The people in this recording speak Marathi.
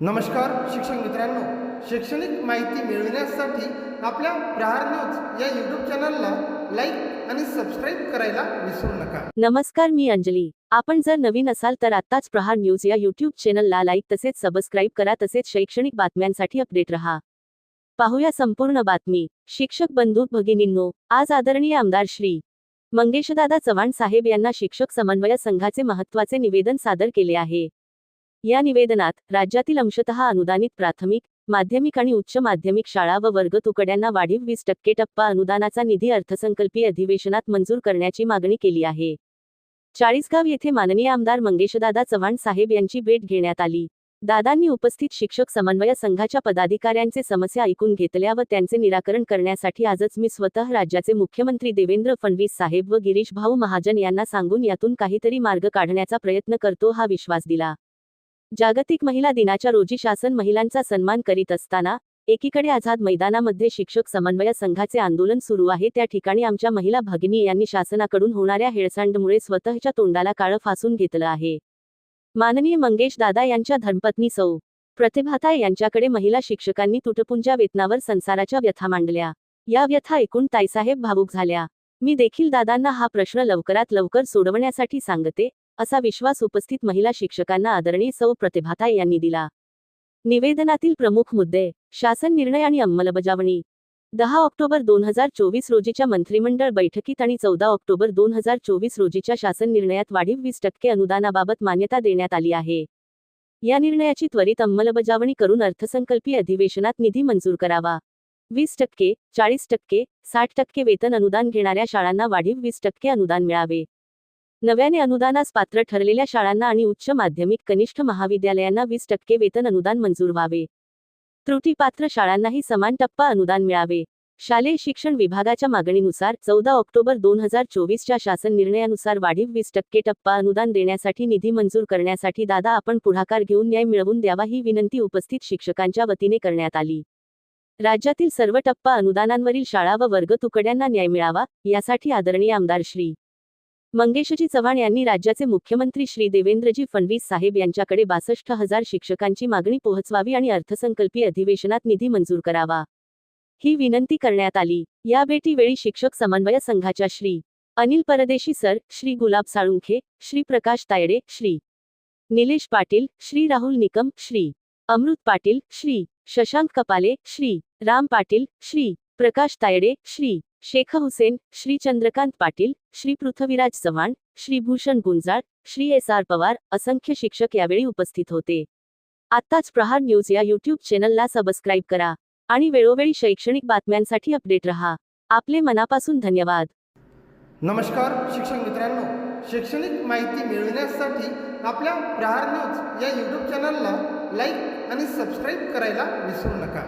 नमस्कार शिक्षक मित्रांनो. शैक्षणिक माहिती मिळविण्यासाठी आपल्या प्रहार न्यूज या यूट्यूब चॅनलला लाईक आणि सबस्क्राईब करायला विसरू नका. नमस्कार मी अंजली. आपण जर नवीन असाल तर आत्ताच प्रहार न्यूज या यूट्यूब चॅनलला लाईक तसेच सबस्क्राईब करा तसेच शैक्षणिक बातम्यांसाठी अपडेट रहा. पाहूया संपूर्ण बातमी. शिक्षक बंधू भगिनींनो आज आदरणीय आमदार श्री मंगेशदादा चव्हाण साहेब यांना शिक्षक समन्वय संघाचे महत्त्वाचे निवेदन सादर केले आहे. या निवेदनात राज्यातील अंशतः अनुदानित प्राथमिक माध्यमिक आणि उच्च माध्यमिक शाळा व वर्ग तुकड्यांना वाढीव वीस टक्के टप्पा अनुदानाचा निधी अर्थसंकल्पीय अधिवेशनात मंजूर करण्याची मागणी केली आहे. चाळीसगाव येथे माननीय आमदार मंगेशदादा चव्हाण साहेब यांची भेट घेण्यात आली. दादांनी उपस्थित शिक्षक समन्वय संघाच्या पदाधिकाऱ्यांचे समस्या ऐकून घेतल्या व त्यांचे निराकरण करण्यासाठी आजच मी स्वतः राज्याचे मुख्यमंत्री देवेंद्र फडणवीस साहेब व गिरीश भाऊ महाजन यांना सांगून यातून काहीतरी मार्ग काढण्याचा प्रयत्न करतो हा विश्वास दिला. जागतिक महिला दिनाच्या रोजी शासन महिलांचा सन्मान करीत असताना एकीकडे आझाद मैदानामध्ये शिक्षक समन्वय संघाचे आंदोलन सुरू आहे त्या ठिकाणी आमच्या महिला भगिनी यांनी शासनाकडून होणाऱ्या हेळसांडमुळे स्वतःच्या तोंडाला काळं फासून घेतलं आहे. माननीय मंगेश दादा यांच्या धर्मपत्नी सौ. प्रतिभाताय यांच्याकडे महिला शिक्षकांनी तुटपुंजा वेतनावर संसाराच्या व्यथा मांडल्या. या व्यथा ऐकून ताईसाहेब भावूक झाल्या. मी देखील दादांना हा प्रश्न लवकरात लवकर सोडवण्यासाठी सांगते असा विश्वास उपस्थित महिला शिक्षकांना आदरणीय सौ प्रतिभाताय यांनी दिला. निवेदनातील प्रमुख मुद्दे शासन निर्णय आणि अंमलबजावणी. दहा ऑक्टोबर दोन हजार चोवीस रोजीच्या मंत्रिमंडळ बैठकीत आणि चौदा ऑक्टोबर दोन हजार चोवीस रोजीच्या शासन निर्णयात वाढीव वीस टक्के अनुदानाबाबत मान्यता देण्यात आली आहे. या निर्णयाची त्वरित अंमलबजावणी करून अर्थसंकल्पीय अधिवेशनात निधी मंजूर करावा. वीस टक्के चाळीस टक्के साठ टक्के वेतन अनुदान घेणाऱ्या शाळांना वाढीव वीस टक्के अनुदान मिळावे. नव्याने अनुदानास पात्र ठरलेल्या शाळांना आणि उच्च माध्यमिक कनिष्ठ महाविद्यालयांना वीस टक्के वेतन अनुदान मंजूर व्हावे. त्रुटीपात्र शाळांनाही समान टप्पा अनुदान मिळावे. शालेय शिक्षण विभागाच्या मागणीनुसार चौदा ऑक्टोबर दोन हजार चोवीसच्या शासन निर्णयानुसार वाढीव वीस टक्के टप्पा अनुदान देण्यासाठी निधी मंजूर करण्यासाठी दादा आपण पुढाकार घेऊन न्याय मिळवून द्यावा ही विनंती उपस्थित शिक्षकांच्या वतीने करण्यात आली. राज्यातील सर्व टप्पा अनुदानांवरील शाळा व वर्ग तुकड्यांना न्याय मिळावा यासाठी आदरणीय आमदार श्री. मंगेशजी चव्हाण यांनी राज्याचे मुख्यमंत्री श्री देवेंद्रजी फडणवीस साहेब यांच्याकडे बासष्ट हजार शिक्षकांची मागणी पोहोचवावी आणि अर्थसंकल्पीय अधिवेशनात निधी मंजूर करावा. ही विनंती करण्यात आली. या भेटीवेळी शिक्षक समन्वय संघाच्या Shri. Anil Pardeshi sir Shri Gulab Salunkhe Shri Prakash Tayde Shri. Nilesh Patil Shri Rahul Nikam Shri. Amrut Patil Shri. Shashank Kapale Shri. Ram Patil Shri. Prakash Tayde Shri. Shaikh Husen Shri Chandrakant Patil Shri Prithviraj Chavan Shri Bhushan Gunjal Shri S R Pawar असंख्य शिक्षक यावेळी उपस्थित होते. आत्ताच प्रहार न्यूज या यूट्यूब चॅनलला सबस्क्राईब करा आणि वेळोवेळी शैक्षणिक बातम्यांसाठी अपडेट रहा. आपले मनापासून धन्यवाद. नमस्कार शिक्षक मित्रांनो. शैक्षणिक माहिती मिळविण्यासाठी आपल्या प्रहार न्यूज या यूट्यूब चॅनलला लाईक आणि सबस्क्राईब करायला विसरू नका.